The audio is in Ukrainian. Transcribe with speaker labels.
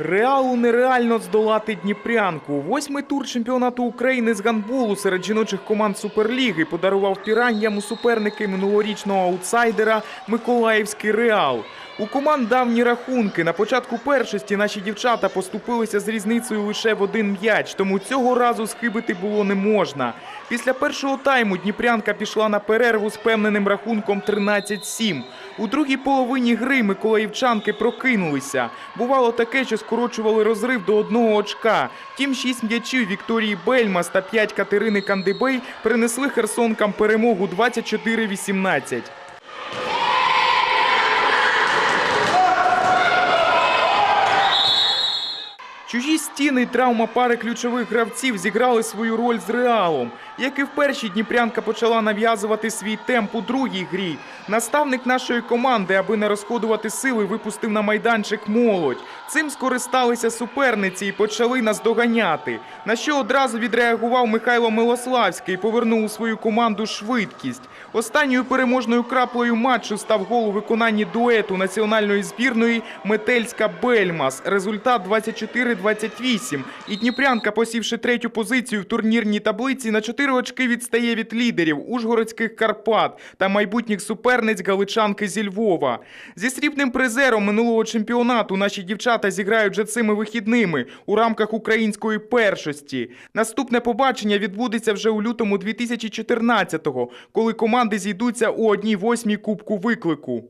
Speaker 1: гандболу нереально здолати Дніпрянку. Восьмий тур чемпіонату України з гандболу серед жіночих команд Суперліги подарував піранням у суперники минулорічного аутсайдера Миколаївський Реал. У команд давні рахунки. На початку першості наші дівчата поступилися з різницею лише в один м'яч, тому цього разу схибити було не можна. Після першого тайму Дніпрянка пішла на перерву з певненим рахунком 13-7. У другій половині гри миколаївчанки прокинулися. Бувало таке, що скорочували розрив до одного очка. Втім, шість м'ячів Вікторії Бельмас та п'ять Катерини Кандибей принесли херсонкам перемогу 24-18. Чужі стіни і травма пари ключових гравців зіграли свою роль з реалом. Як і в першій Дніпрянка почала нав'язувати свій темп у другій грі. Наставник нашої команди, аби не розходувати сили, випустив на майданчик молодь. Цим скористалися суперниці і почали нас доганяти. На що одразу відреагував Михайло Милославський і повернув у свою команду швидкість. Останньою переможною краплею матчу став гол у виконанні дуету національної збірної Метельська Бельмас. Результат 24-28. І Дніпрянка, посівши третю позицію в турнірній таблиці, на 4 очки відстає від лідерів Ужгородських Карпат та майбутніх суперниць Галичанки зі Львова. Зі срібним призером минулого чемпіонату наші дівчата зіграють вже цими вихідними у рамках української першості. Наступне побачення відбудеться вже у лютому 2014-го, коли команди зійдуться у одній восьмій кубку виклику.